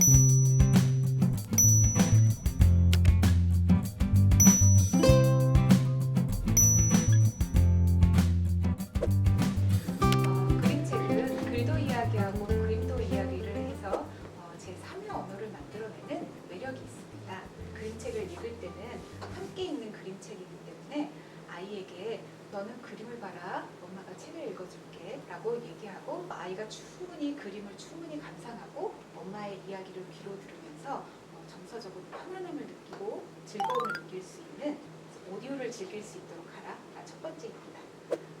어, 그림책은 글도 이야기하고 그림도 이야기를 해서 어, 제 3의 언어를 만들어내는 매력이 있습니다. 그림책을 읽을 때는 함께 읽는 그림책이기 때문에 아이에게 너는 그림을 봐라 엄마가 책을 읽어줄게 라고 얘기하고 아이가 충분히 그림을 충분히 감상하고 엄마의 이야기를 귀로 들으면서 어, 정서적으로 편안함을 느끼고 즐거움을 느낄 수 있는 오디오를 즐길 수 있도록 하라 가 첫 번째입니다.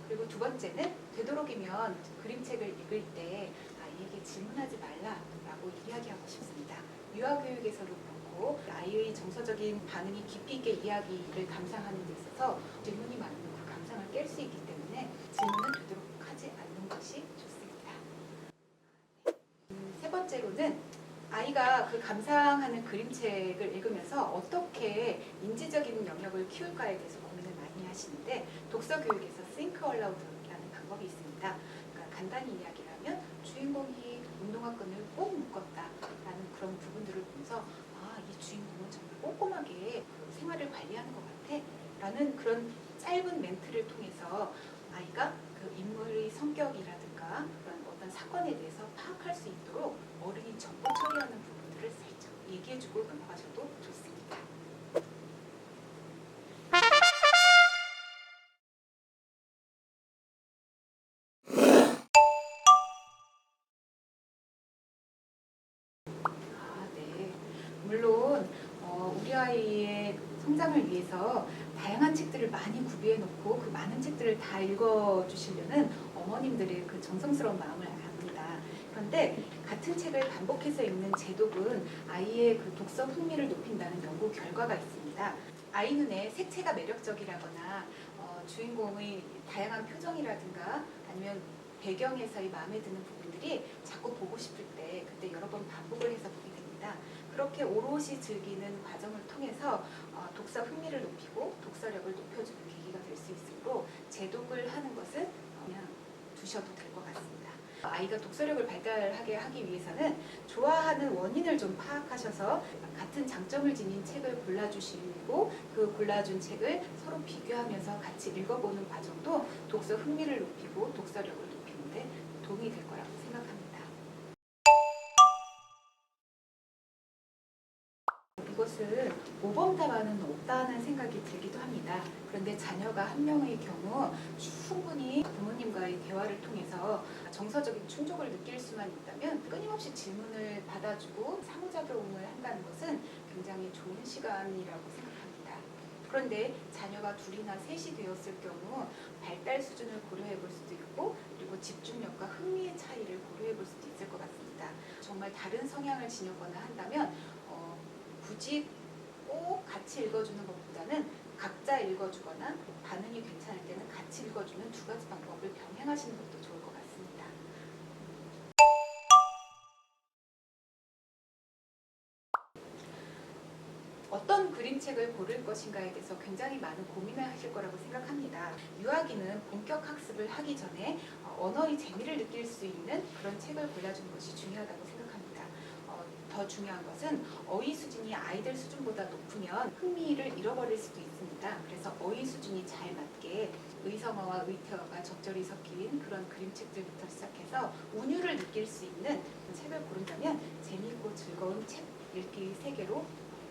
그리고 두 번째는 되도록이면 그림책을 읽을 때 아이에게 질문하지 말라라고 이야기하고 싶습니다. 유아교육에서도 그렇고 아이의 정서적인 반응이 깊이 있게 이야기를 감상하는 데 있어서 질문이 많으 감상을 깰 수 있기 때문에 질문은 되도록 하지 않는 것이 좋습니다. 음, 세 번째로는 아이가 그 감상하는 그림책을 읽으면서 어떻게 인지적인 영역을 키울까에 대해서 고민을 많이 하시는데 독서 교육에서 think aloud라는 방법이 있습니다. 그러니까 간단히 이야기하면 주인공이 운동화 끈을 꼭 묶었다라는 그런 부분들을 보면서 아, 이 주인공은 정말 꼼꼼하게 그 생활을 관리하는 것 같아. 라는 그런 짧은 멘트를 통해서 아이가 그 인물의 성격이라든가 그런 어떤 사건에 대해서 파악할 수 있도록 어른이 정보 처리하는 부분들을 살짝 얘기해주고 넘어가셔도 좋습니다. 아, 네. 물론 어, 우리 아이의 성장을 위해서 다양한 책들을 많이 구비해 놓고 그 많은 책들을 다 읽어 주시려는 어머님들의 그 정성스러운 마음을 압니다. 그런데 같은 책을 반복해서 읽는 제독은 아이의 그 독서 흥미를 높인다는 연구 결과가 있습니다. 아이 눈에 색채가 매력적이라거나 어, 주인공의 다양한 표정이라든가 아니면 배경에서의 마음에 드는 부분들이 자꾸 보고 싶을 때 그때 여러 번 반복을 해서 보게 됩니다. 그렇게 오롯이 즐기는 과정을 통해서 어, 독서 흥미를 높이고 독서력을 높여주는 계기가 될 수 있으므로 제독을 하는 것은 그냥 두셔도 될 것 같습니다. 아이가 독서력을 발달하게 하기 위해서는 좋아하는 원인을 좀 파악하셔서 같은 장점을 지닌 책을 골라주시고 그 골라준 책을 서로 비교하면서 같이 읽어보는 과정도 독서 흥미를 높이고 독서력을 높이는데 도움이 될 거라고 생각합니다. 이것은 모범 답안은 없다는 생각이 들기도 합니다. 그런데 자녀가 한 명의 경우 충분히 부모님과의 대화를 통해서 정서적인 충족을 느낄 수만 있다면 끊임없이 질문을 받아주고 상호작용을 한다는 것은 굉장히 좋은 시간이라고 생각합니다. 그런데 자녀가 둘이나 셋이 되었을 경우 발달 수준을 고려해 볼 수도 있고 그리고 집중력과 흥미의 차이를 고려해 볼 수도 있을 것 같습니다. 정말 다른 성향을 지녔거나 한다면 어, 굳이 꼭 같이 읽어주는 것보다는 각자 읽어주거나 반응이 괜찮을 때는 같이 읽어주는 두 가지 방법을 병행하시는 것도 좋을 것 같습니다. 어떤 그림책을 고를 것인가에 대해서 굉장히 많은 고민을 하실 거라고 생각합니다. 유아기는 본격 학습을 하기 전에 어, 언어의 재미를 느낄 수 있는 그런 책을 골라주는 것이 중요하다고 생각합니다. 어, 더 중요한 것은 어휘 수준이 아이들 수준보다 높으면 흥미를 잃어버릴 수도 있습니다. 그래서 어휘 수준이 잘 맞게 의성어와 의태어가 적절히 섞인 그런 그림책들부터 시작해서 운율을 느낄 수 있는 책을 고른다면 재미있고 즐거운 책 읽기 세계로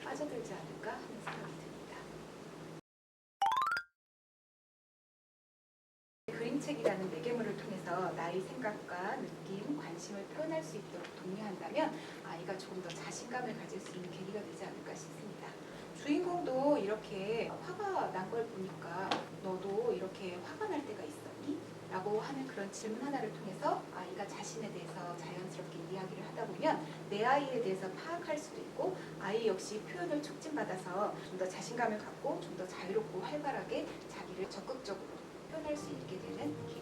빠져들지 않을까 하는 생각이 듭니다. 그림책이라는 매개물을 통해서 나의 생각과 느낌, 관심을 표현할 수 있도록 독려한다면 아이가 조금 더 자신감을 가질 수 있는 계기가 되지 않을까 싶습니다. 주인공도 이렇게 화가 난 걸 보니까 너도 이렇게 화가 날 때가 있었니? 라고 하는 그런 질문 하나를 통해서 아이가 자신에 대해서 자연스럽게 이야기를 하다 보면 내 아이에 대해서 파악할 수도 있고 아이 역시 표현을 촉진받아서 좀 더 자신감을 갖고 좀 더 자유롭고 활발하게 자기를 적극적으로 표현할 수 있게 되는 계기가